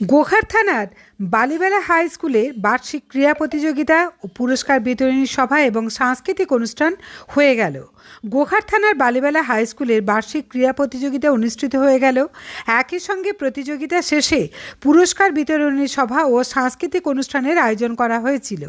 গোঘাট থানার বালিবেলা হাই স্কুলে বার্ষিক ক্রীড়া প্রতিযোগিতা ও পুরস্কার বিতরণী সভা এবং সাংস্কৃতিক অনুষ্ঠান হয়ে গেল। গোঘাট থানার বালিবেলা হাই স্কুলের বার্ষিক ক্রীড়া প্রতিযোগিতা অনুষ্ঠিত হয়ে গেল। একই সঙ্গে প্রতিযোগিতা শেষে পুরস্কার বিতরণী সভা ও সাংস্কৃতিক অনুষ্ঠানের আয়োজন করা হয়েছিল।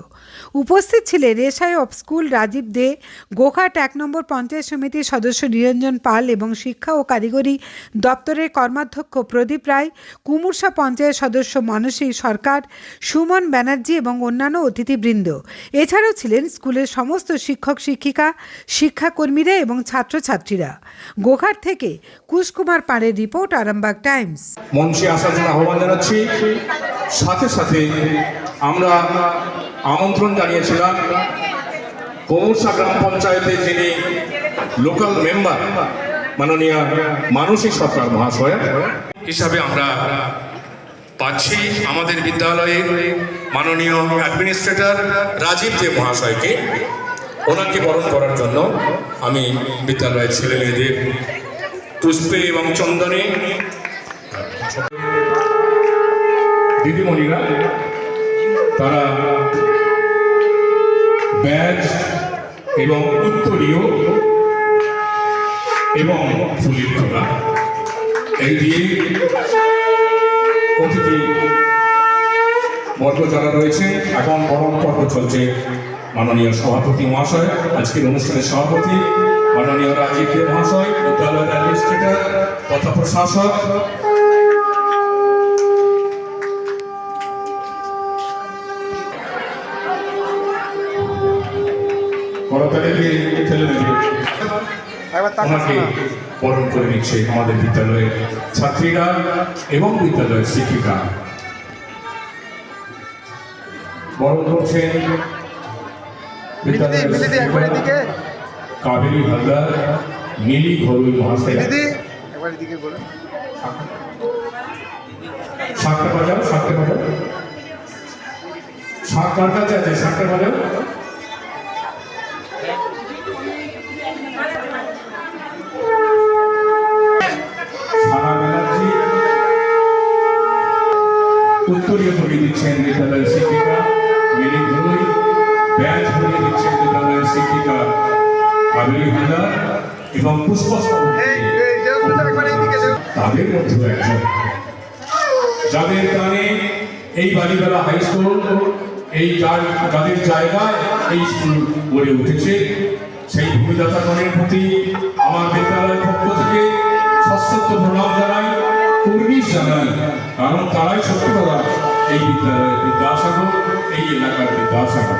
উপস্থিত ছিলেন SI of school Rajib Dey Goghat এক নম্বর পঞ্চায়েত সমিতির সদস্য নিরঞ্জন পাল এবং শিক্ষা ও কারিগরি দপ্তরের কর্মাধ্যক্ষ প্রদীপ রায়, কুমুরসা পঞ্চায়েত সদস্য মানসী সরকার, সুমন ব্যানার্জি এবং অন্যান্য অতিথিবৃন্দ। এছাড়াও ছিলেন স্কুলের সমস্ত শিক্ষক শিক্ষিকা শিক্ষাকর্মীরা এবং ছাত্রছাত্রীরা। গোঘাট থেকে কুশকুমার পাড়ের রিপোর্ট, আরামবাগ টাইমস। মঞ্চে আসার জন্য আহ্বান জানাচ্ছি। সাথে সাথে আমরা আমন্ত্রণ জানিয়েছিলাম কৌশা গ্রাম পঞ্চায়েতের যিনি লোকাল মেম্বার, মাননীয় মানসিক সরকার মহাশয় হিসাবে আমরা পাচ্ছি আমাদের বিদ্যালয়ের মাননীয় অ্যাডমিনিস্ট্রেটর রাজীব দে মহাশয়কে। ওনাকে বরণ করার জন্য আমি বিদ্যালয়ের ছেলে মেয়েদের পুষ্পে এবং চন্দনে দিদিমণিরা, তারা ব্যাজ এবং উত্তরীয় এবং ফুলের তোলা এই দিয়ে অতিথি বর্গ যারা রয়েছে, এখন বরণ পর্ব চলছে। মাননীয় সভাপতি মহাশয় আজকের অনুষ্ঠানের সভাপতি মাননীয় রাজীব দে মহাশয় বিদ্যালয়ের অ্যাডমিনিস্ট্রেটর তথা প্রশাসক। দেবে। ওনাকে বরণ করে নিচ্ছে আমাদের বিদ্যালয়ের ছাত্রীরা এবং বিদ্যালয়ের শিক্ষিকা। বরণ করছেন কাবেরী হালদার নীলি ঘরুই মহাশয়। সাতটা বাজার সাতটা বাজার সাতটা কার কাছে আছে সাতটা বাজাও। কাবেরী হালদার এবং তাদের মধ্যেও একজন। যাদের কানে এই বালিবেলা হাই স্কুল এই যার যাদের জায়গায় এই স্কুল গড়ে উঠেছে সেই ভূমিদাতাগণের প্রতি আমার বিদ্যালয়ের পক্ষ থেকে সশ্রদ্ধ প্রণাম জানাই কুর্নিশ জানাই। কারণ তারাই সত্যি এই বিদ্যালয়ের বিদ্যাসাগর এই এলাকার বিদ্যাসাগর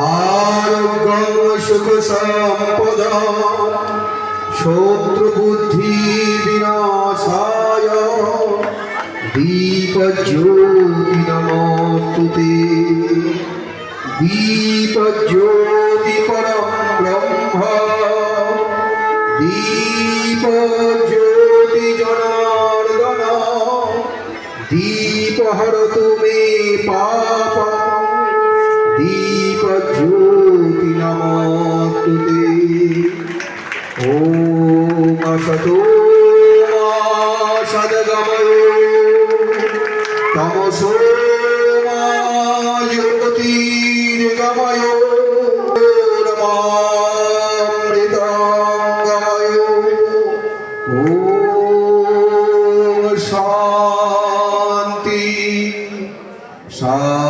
আরোগ্যম সুখ সম্পদ শত্রু বুদ্ধি বিনাশায় দীপজ্যোতি নমস্তুতে দীপজ্যোতি পরম ব্রহ্ম দীপজ্যোতি জনার্দন দীপহর তুমি পাপম असतो मा सद्गमयो तमसो मा ज्योतिर्गमयो रमामृताङ्गमयो ॐ शान्ति शान्ति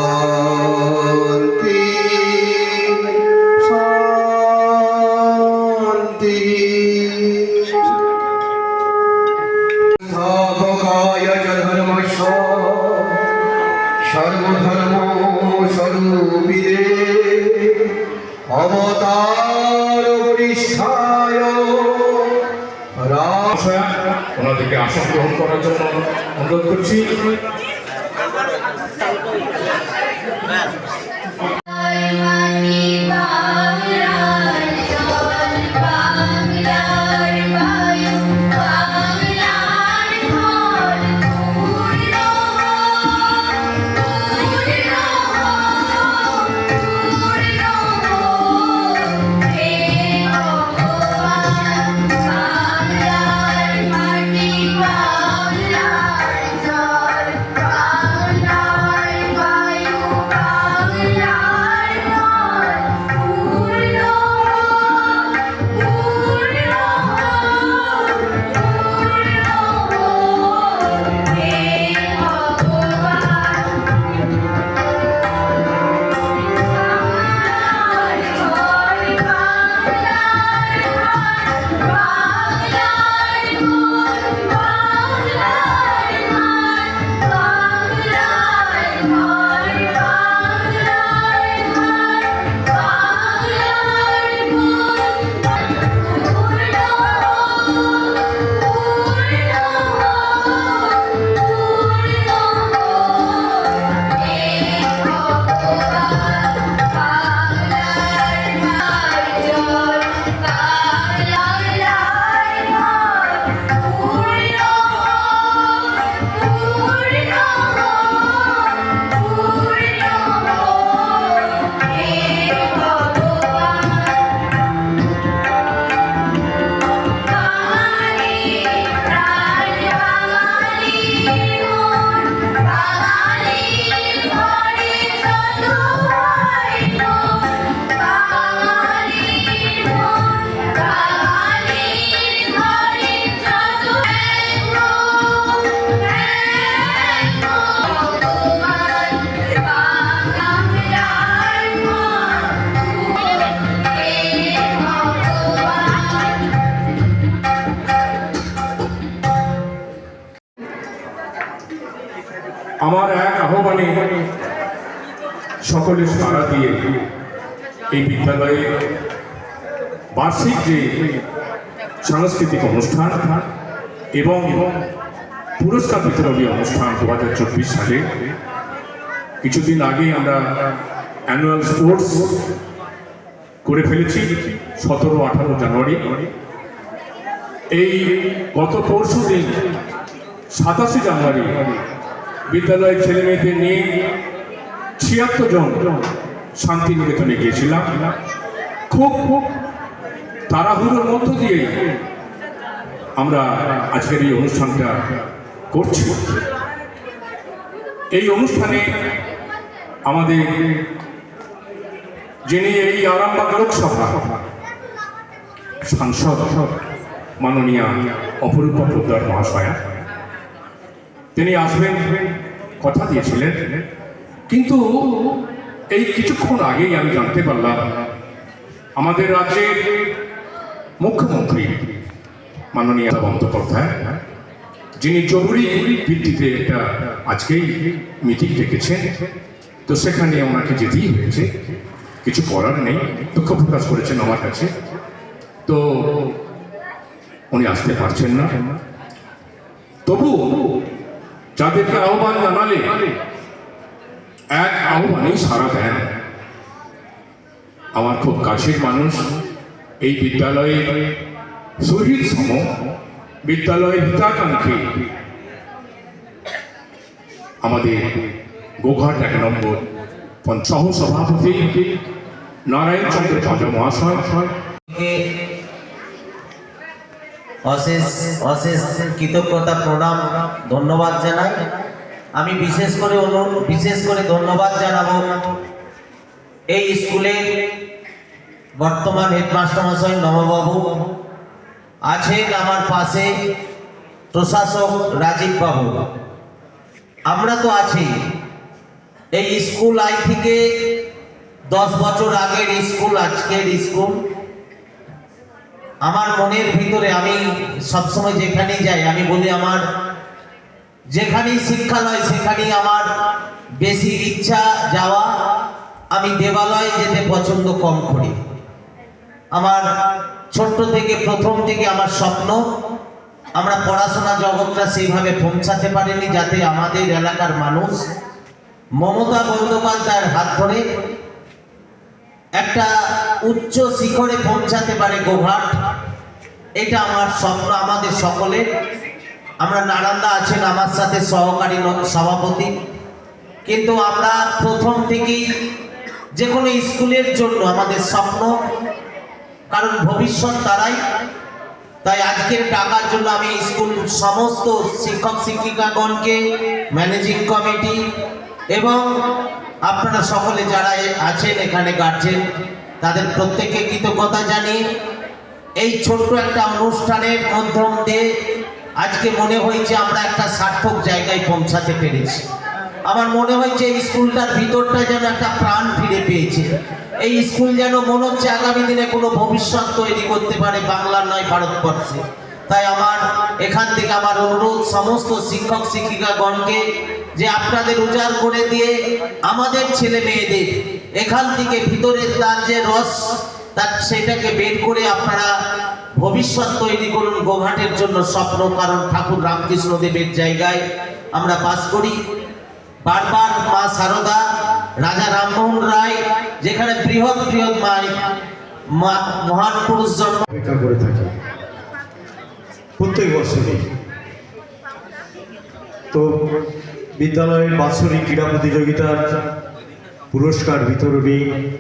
এই বিদ্যালয়ে বার্ষিক যে সাংস্কৃতিক অনুষ্ঠান এবং পুরস্কার বিতরণী অনুষ্ঠান দু হাজার চব্বিশ সালে, কিছুদিন আগে আমরা অ্যানুয়াল স্পোর্টস করে ফেলেছি, সতেরো, আঠারো জানুয়ারি। এই গত পরশু দিন সাতাশে জানুয়ারি বিদ্যালয়ের ছেলেমেয়েদের নিয়ে ছিয়াত্তর জন শান্তিনিকেতনে গিয়েছিলাম খুব খুব তাড়াহুড়োর মধ্য দিয়ে আমরা আজকের এই অনুষ্ঠানটা করছি। এই অনুষ্ঠানে আমাদের যিনি এই আরামবাগ লোকসভা সাংসদ মাননীয় অপরূপা পোদ্দার মহাশয়া, তিনি আসবেন, কথা দিয়েছিলেন। কিন্তু এই কিছুক্ষণ আগেই আমি জানতে পারলাম, আমাদের রাজ্যের মুখ্যমন্ত্রী মাননীয় বন্দ্যোপাধ্যায়, যিনি জরুরি ভিত্তিতে একটা আজকেই মিটিং ডেকেছেন। তো সেখানে ওনাকে যেতেই হয়েছে। কিছু করার নেই, দুঃখ প্রকাশ করেছেন আমার কাছে। তো উনি আসতে পারছেন না। তবু যাদেরকে আহ্বান জানালে এক আহ্বানেই সারা দেন। আমার খুব কাছের মানুষ এই বিদ্যালয়ে শহীদ সম, বিদ্যালয়ের হিতাকাঙ্ক্ষী। আমাদের গোঘাট এক নম্বর সহ সভাপতি নারায়ণ চন্দ্র পাজা মহাশয়। অশেষ অশেষ কৃতজ্ঞতা, প্রণাম, ধন্যবাদ জানাই। আমি বিশেষ করে বিশেষ করে ধন্যবাদ জানাব এই স্কুলের বর্তমান হেডমাস্টার মশাই নববাবু আছেন আমার পাশে প্রশাসক রাজীব বাবু। আমরা তো আছি। এই স্কুল আই থেকে দশ বছর আগের স্কুল, আজকের স্কুল। আমার মনের ভিতরে আমি সবসময় যেখানেই যাই, আমি বলি আমার যেখানেই শিক্ষালয় সেখানেই আমার বেশি ইচ্ছা যাওয়া। আমি দেবালয়ে যেতে পছন্দ কম করি। আমার ছোট্ট থেকে প্রথম থেকে আমার স্বপ্ন, আমরা পড়াশোনা জগৎটা সেইভাবে পৌঁছাতে পারিনি যাতে আমাদের এলাকার মানুষ মমতা বন্দ্যোপাধ্যায়ের হাত ধরে একটা উচ্চ শিখরে পৌঁছাতে পারে গোঘাট। এটা আমার স্বপ্ন আমাদের সকলের। আমরা নারান্দা আছেন আমার সাথে সহকারী সভাপতি। কিন্তু আমরা প্রথম থেকেই যে কোনো স্কুলের জন্য আমাদের স্বপ্ন, কারণ ভবিষ্যৎ তারাই। তাই আজকের টাকার জন্য আমি স্কুল সমস্ত শিক্ষক শিক্ষিকাগণকে, ম্যানেজিং কমিটি এবং আপনারা সকলে যারা আছেন এখানে গার্জেন তাদের প্রত্যেককে কৃতজ্ঞতা জানিয়ে এই ছোট্ট একটা অনুষ্ঠানের মাধ্যম দিয়ে আজকে মনে হয়েছে আমরা একটা সার্থক জায়গায় পৌঁছাতে পেরেছি। আমার মনে হয়েছে এই স্কুলটার ভিতরটা যেন একটা প্রাণ ফিরে পেয়েছে। এই স্কুল যেন মনে হচ্ছে আগামী দিনে কোনো ভবিষ্যৎ তৈরি করতে পারে বাংলার নয় ভারতবর্ষে। তাই আমার, এখান থেকে আমার অনুরোধ সমস্ত শিক্ষক শিক্ষিকাগণকে যে আপনাদের উজাড় করে দিয়ে আমাদের ছেলে মেয়েদের এখান থেকে ভিতরের তার যে রস, তার সেটাকে বের করে আপনারা ভবিষ্যৎ তৈরি করুন গোঘাটের জন্য স্বপ্ন, কারণ ঠাকুর রামকৃষ্ণ দেবের জায়গায় আমরা বাস করি। বারবার মা সারদা, রাজা রামমোহন রায়, যেখানে বৃহৎ বৃহৎ মাই মা- মহান পুরুষ জন্ম অপেক্ষা করে থাকি। প্রত্যেক বছরই। তো বিদ্যালয়ের বাৎসরিক ক্রীড়া প্রতিযোগিতার পুরস্কার বিতরণী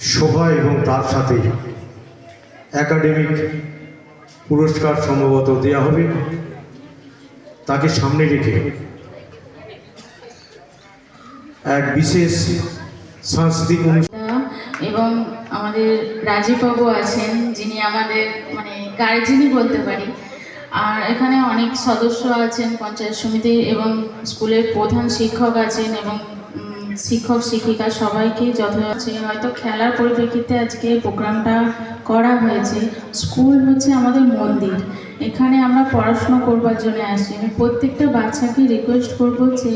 শোভা এবং তার সাথে একাডেমিক পুরস্কার সম্ভবত দেওয়া হবে। তাকে সামনে রেখে এক বিশেষ সাংস্কৃতিক এবং আমাদের রাজীববাবু আছেন, যিনি আমাদের মানে গার্জেনই বলতে পারি। আর এখানে অনেক সদস্য আছেন পঞ্চায়েত সমিতির এবং স্কুলের প্রধান শিক্ষক আছেন এবং শিক্ষক, শিক্ষিকা সবাইকে যথা আছে হয়তো খেলার পরিপ্রেক্ষিতে আজকে প্রোগ্রামটা করা হয়েছে স্কুল হচ্ছে আমাদের মন্দির। এখানে আমরা পড়াশুনো করবার জন্য আসি। আমি প্রত্যেকটা বাচ্চাকে রিকোয়েস্ট করব যে,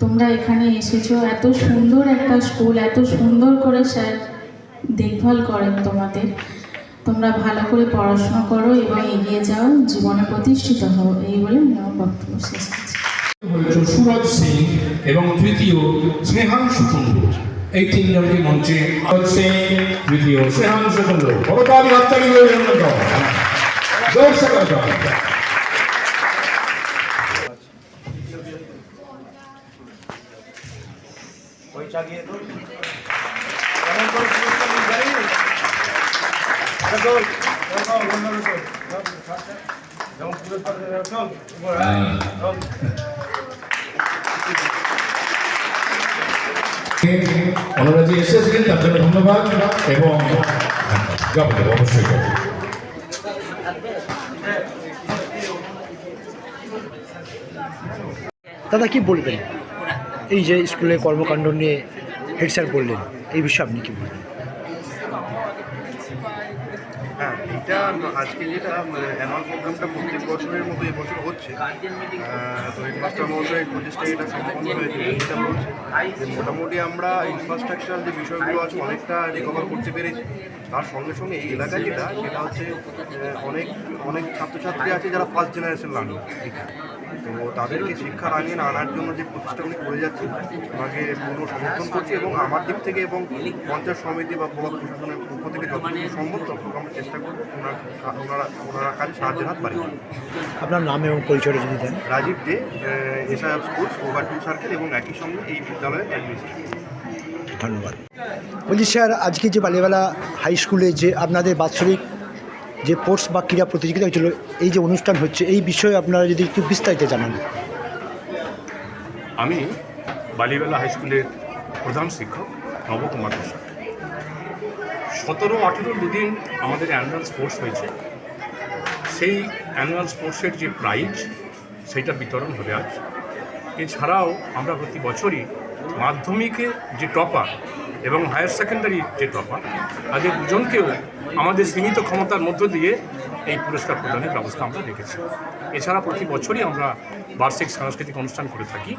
তোমরা এখানে এসেছ, এত সুন্দর একটা স্কুল এত সুন্দর করে স্যার দেখভাল করেন তোমাদের। তোমরা ভালো করে পড়াশোনা করো এবং এগিয়ে যাও, জীবনে প্রতিষ্ঠিত হও। এই বলে আমার বক্তব্য শেষ হচ্ছে সুরজ সিং এবং তৃতীয় স্নেহাংশু কুণ্ডু। 18년기 넘지 헛생 미디어 세한세분로 버로다리 갑자기 왜 이러는 거 역사가 좋아합니다 아. ওনারা যে এসেছিলেন তার জন্য ধন্যবাদ এবং অবশ্যই দাদা, কি বলবেন? এই যে স্কুলের কর্মকাণ্ড নিয়ে হেড স্যার বললেন, এই বিষয়ে আপনি কি বলবেন? আজকে যেটা অ্যানুয়াল প্রোগ্রামটা প্রত্যেক বছরের মতো এবছর হচ্ছে। তো হেডমাস্টার মহোদয় প্রচেষ্টা এটা সম্পন্ন হয়েছে যেটা বলছে। মোটামুটি আমরা ইনফ্রাস্ট্রাকচার যে বিষয়গুলো আছে, অনেকটা রিকভার করতে পেরেছি। তার সঙ্গে সঙ্গে এই এলাকা যেটা, সেটা হচ্ছে অনেক অনেক ছাত্রছাত্রী আছে যারা ফার্স্ট জেনারেশন লার্নিং তো তাদেরকে শিক্ষার আঙিনে আনার জন্য যে প্রচেষ্টাগুলি করে যাচ্ছে ওনাকে পূর্ণ সমর্থন করছি এবং আমার দিক থেকে এবং পঞ্চায়েত সমিতি বা ব্লক প্রশাসনের পক্ষ থেকে যতটুকু সম্ভব ততটুকু আমরা চেষ্টা করব ওনার ওনারা ওনারা কাজে সাহায্যের হাত দেবেন। আপনার নাম এবং পরিচয়টা যদি দেন। Rajib Dey SI of schools over two circle এবং একই সঙ্গে এই বিদ্যালয়ের অ্যাডমিনিস্ট্রেশন ধন্যবাদ। বলছি স্যার আজকে যে বালিয়াবেলা হাই স্কুলে যে আপনাদের বাৎসরিক যে স্পোর্টস বা ক্রীড়া প্রতিযোগিতা হয়েছিল, এই যে অনুষ্ঠান হচ্ছে, এই বিষয়ে আপনারা যদি একটু বিস্তারিত জানান। আমি বালিবেলা হাই স্কুলের প্রধান শিক্ষক নবকুমার ঘোষাল সতেরো আঠেরো দুদিন আমাদের অ্যানুয়াল স্পোর্টস হয়েছে। সেই অ্যানুয়াল স্পোর্টসের যে প্রাইজ সেটা বিতরণ হবে আজ। এছাড়াও আমরা প্রতি বছরই মাধ্যমিকে যে টপার এবং হায়ার সেকেন্ডারি যে টপার তাদের দুজনকেও আমাদের সীমিত ক্ষমতার মধ্য দিয়ে এই পুরস্কার প্রদানের ব্যবস্থা আমরা রেখেছি। এছাড়া প্রতি বছরই আমরা বার্ষিক সাংস্কৃতিক অনুষ্ঠান করে থাকি।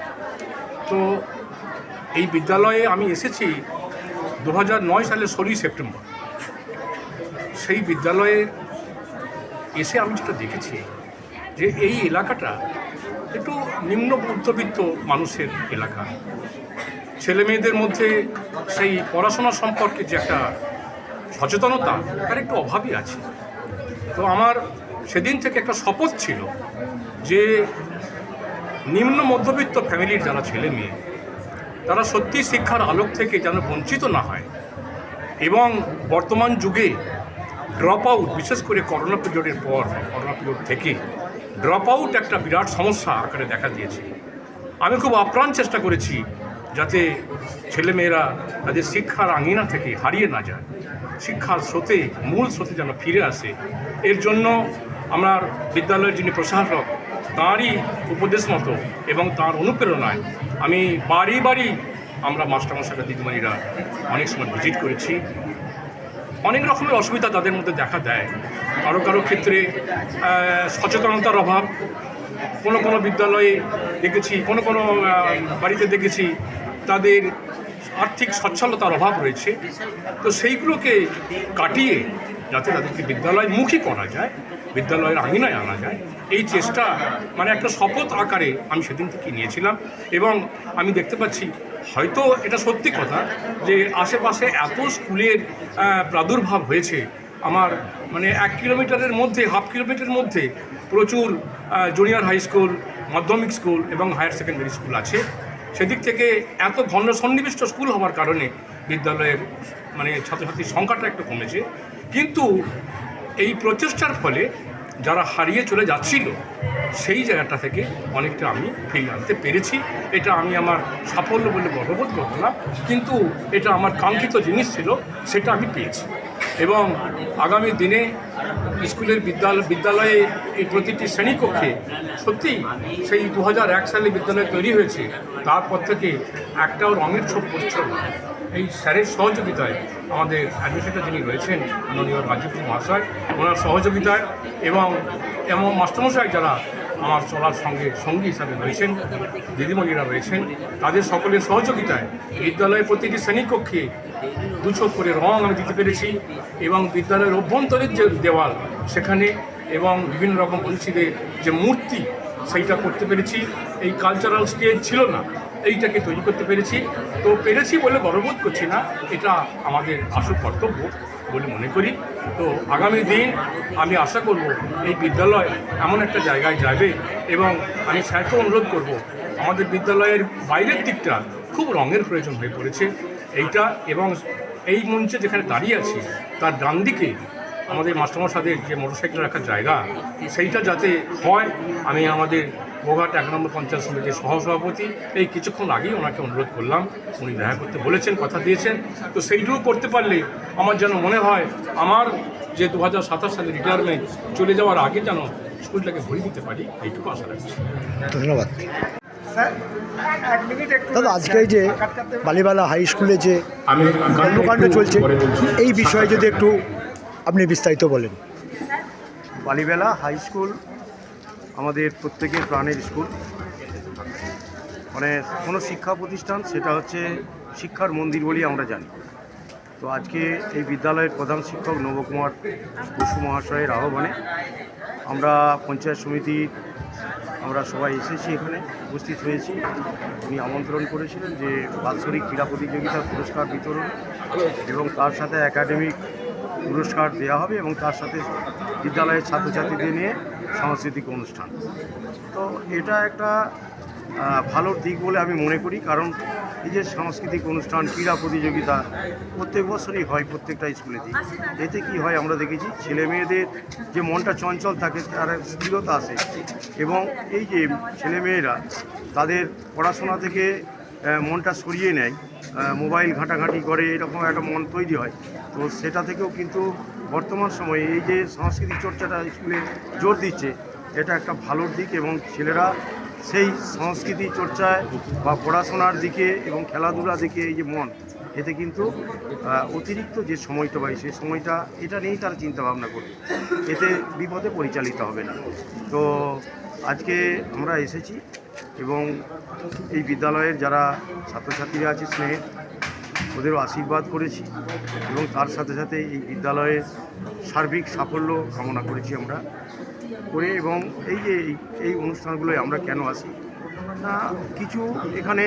তো এই বিদ্যালয়ে আমি এসেছি দু সালের ষোলোই সেপ্টেম্বর। সেই বিদ্যালয়ে এসে আমি যেটা দেখেছি যে এই এলাকাটা একটু নিম্ন মধ্যবিত্ত মানুষের এলাকা। ছেলে মেয়েদের মধ্যে সেই পড়াশোনা সম্পর্কে যে একটা সচেতনতা, তার একটু অভাবই আছে। তো আমার সেদিন থেকে একটা শপথ ছিল যে নিম্ন মধ্যবিত্ত ফ্যামিলির যারা ছেলে মেয়ে, তারা সত্যি শিক্ষার আলোক থেকে যেন বঞ্চিত না হয় এবং বর্তমান যুগে ড্রপ আউট বিশেষ করে করোনা পিরিয়ডের পর, করোনা পিরিয়ড থেকে ড্রপ আউট একটা বিরাট সমস্যা আকারে দেখা দিয়েছে। আমি খুব আপ্রাণ চেষ্টা করেছি যাতে ছেলেমেয়েরা তাদের শিক্ষার আঙিনা থেকে হারিয়ে না যায়, শিক্ষার স্রোতে, মূল স্রোতে যেন ফিরে আসে। এর জন্য আমার বিদ্যালয়ের যিনি প্রশাসক, তাঁরই উপদেশ মতো এবং তার অনুপ্রেরণায় আমি বাড়ি বাড়ি আমরা মাস্টারমশাইরা, দিদিমণিরা অনেক সময় ভিজিট করেছি। অনেক রকমের অসুবিধা তাদের মধ্যে দেখা দেয়। কারও কারও ক্ষেত্রে সচেতনতার অভাব। কোনো কোনো বিদ্যালয়ে দেখেছি, কোনো কোনো বাড়িতে দেখেছি তাদের আর্থিক সচ্ছলতার অভাব রয়েছে। তো সেইগুলোকে কাটিয়ে যাতে তাদেরকে বিদ্যালয়মুখী করা যায়, বিদ্যালয়ের আঙিনায় আনা যায়, এই চেষ্টা মানে একটা শপথ আকারে আমি সেদিন থেকে নিয়েছিলাম এবং আমি দেখতে পাচ্ছি, হয়তো এটা সত্যি কথা যে আশেপাশে এত স্কুলের প্রাদুর্ভাব হয়েছে, আমার মানে এক কিলোমিটারের মধ্যে, হাফ কিলোমিটারের মধ্যে প্রচুর জুনিয়র হাই স্কুল মাধ্যমিক স্কুল এবং হায়ার সেকেন্ডারি স্কুল আছে। সেদিক থেকে এত ঘন সন্নিবিষ্ট স্কুল হওয়ার কারণে বিদ্যালয়ের মানে ছাত্রছাত্রীর সংখ্যাটা একটু কমেছে। কিন্তু এই প্রচেষ্টার ফলে যারা হারিয়ে চলে যাচ্ছিল, সেই জায়গাটা থেকে অনেকটা আমি ফিরিয়ে আনতে পেরেছি। এটা আমি আমার সাফল্য বলে গর্ববোধ করতাম কিন্তু এটা আমার কাঙ্ক্ষিত জিনিস ছিল, সেটা আমি পেয়েছি। এবং আগামী দিনে স্কুলের বিদ্যালয় বিদ্যালয়ে এই প্রতিটি শ্রেণীকক্ষে সত্যি সেই দু সালে বিদ্যালয় তৈরি হয়েছে। তারপর থেকে একটাও রঙের ছোপ পড়ছে এই স্যারের সহযোগিতায় আমাদের অ্যাডমিনিস্ট্রেটর যিনি রয়েছেন, মাননীয় রাজীব মহাশয়, ওনার সহযোগিতায় এবং এমন মাস্টারমশাই যারা আমার চলার সঙ্গে সঙ্গী হিসাবে রয়েছেন, দিদিমণিরা রয়েছেন, তাদের সকলের সহযোগিতায় বিদ্যালয়ের প্রতিটি শ্রেণীকক্ষে দুচোখ করে রং আমি দিতে পেরেছি এবং বিদ্যালয়ের অভ্যন্তরের যে দেওয়াল সেখানে এবং বিভিন্ন রকম পরিচিতের যে মূর্তি সেইটা করতে পেরেছি। এই কালচারাল স্টেজ ছিল না, এইটাকে তৈরি করতে পেরেছি। তো পেরেছি বলে গর্ববোধ করছি না, এটা আমাদের আসল কর্তব্য বলে মনে করি। তো আগামী দিন আমি আশা করব এই বিদ্যালয় এমন একটা জায়গায় যাবে এবং আমি স্যারকে অনুরোধ করব, আমাদের বিদ্যালয়ের বাইরের দিকটা খুব রঙের প্রয়োজন হয়ে পড়েছে। এইটা এবং এই মঞ্চে যেখানে দাঁড়িয়ে আছি তার ডান দিকে আমাদের মাস্টারমশাদের যে মোটরসাইকেল রাখার জায়গা সেইটা যাতে হয় আমি আমাদের গোঘাট এক নম্বর পঞ্চায়েত সমিতির সহসভাপতি। এই কিছুক্ষণ আগেই ওনাকে অনুরোধ করলাম উনি দেখা করতে বলেছেন কথা দিয়েছেন। তো সেইটুকু করতে পারলে আমার যেন মনে হয় আমার যে দু হাজার সাতাশ সালে রিটায়ারমেন্ট চলে যাওয়ার আগে যেন স্কুলটাকে ভরে দিতে পারি এইটুকু আশা রাখছি। ধন্যবাদ। দাদা আজকে যে বালিবালা হাই স্কুলে যে কর্মকাণ্ড চলছে এই বিষয়ে যদি একটু আপনি বিস্তারিত বলেন। বালিবেলা হাই স্কুল আমাদের প্রত্যেকের প্রাণের স্কুল। মানে কোনো শিক্ষা প্রতিষ্ঠান সেটা হচ্ছে শিক্ষার মন্দির বলেই আমরা জানি। তো আজকে এই বিদ্যালয়ের প্রধান শিক্ষক নবকুমার বসু মহাশয়ের আহ্বানে আমরা পঞ্চায়েত সমিতির আমরা সবাই এসেছি এখানে, উপস্থিত হয়েছি। উনি আমন্ত্রণ করেছিলেন যে বাৎসরিক ক্রীড়া প্রতিযোগিতার পুরস্কার বিতরণ এবং তার সাথে একাডেমিক পুরস্কার দেওয়া হবে এবং তার সাথে বিদ্যালয়ের ছাত্রছাত্রীদের নিয়ে সাংস্কৃতিক অনুষ্ঠান। তো এটা একটা ভালো দিক বলে আমি মনে করি, কারণ এই যে সাংস্কৃতিক অনুষ্ঠান, ক্রীড়া প্রতিযোগিতা প্রত্যেক বছরই হয় প্রত্যেকটা স্কুলেতেই এতে কি হয় আমরা দেখেছি, ছেলে মেয়েদের যে মনটা চঞ্চল থাকে, তার স্থিরতা আসে এবং এই যে ছেলেমেয়েরা তাদের পড়াশোনা থেকে মনটা সরিয়ে নেয় মোবাইল ঘাঁটাঘাঁটি করে, এরকম একটা মন তৈরি হয়। তো সেটা থেকেও কিন্তু বর্তমান সময়ে এই যে সাংস্কৃতিক চর্চাটা স্কুলে জোর দিচ্ছে, এটা একটা ভালোর দিক এবং ছেলেরা সেই সংস্কৃতি চর্চায় বা পড়াশোনার দিকে এবং খেলাধুলা দিকে এই যে মন, এতে কিন্তু অতিরিক্ত যে সময়টা পাই সেই সময়টা, এটা নিয়েই তারা চিন্তা ভাবনা করবে। এতে বিপদে পরিচালিত হবে না। তো আজকে আমরা এসেছি এবং এই বিদ্যালয়ের যারা ছাত্রছাত্রীরা আছে স্নেহের ওদেরও আশীর্বাদ করেছি এবং তার সাথে সাথে এই বিদ্যালয়ের সার্বিক সাফল্য কামনা করেছি আমরা। করে এবং এই যে এই- অনুষ্ঠানগুলোয় আমরা কেন আসি? না কিছু এখানে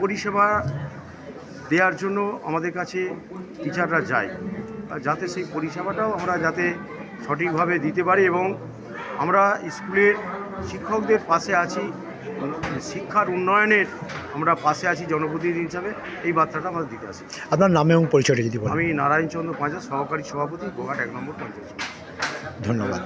পরিষেবা দেওয়ার জন্য আমাদের কাছে টিচাররা যায়। যাতে সেই পরিষেবাটাও আমরা যাতে সঠিকভাবে দিতে পারি এবং আমরা স্কুলের শিক্ষকদের পাশে আছি শিক্ষার উন্নয়নের আমরা পাশে আছি জনপ্রতিনিধি হিসাবে এই বার্তাটা আমরা দিতে আসি। আপনার নাম এবং পরিচয়টা যদি আমি নারায়ণ চন্দ্র পাঁচা সহকারী সভাপতি গোঘাট এক নম্বর পঞ্চায়েত ধন্যবাদ।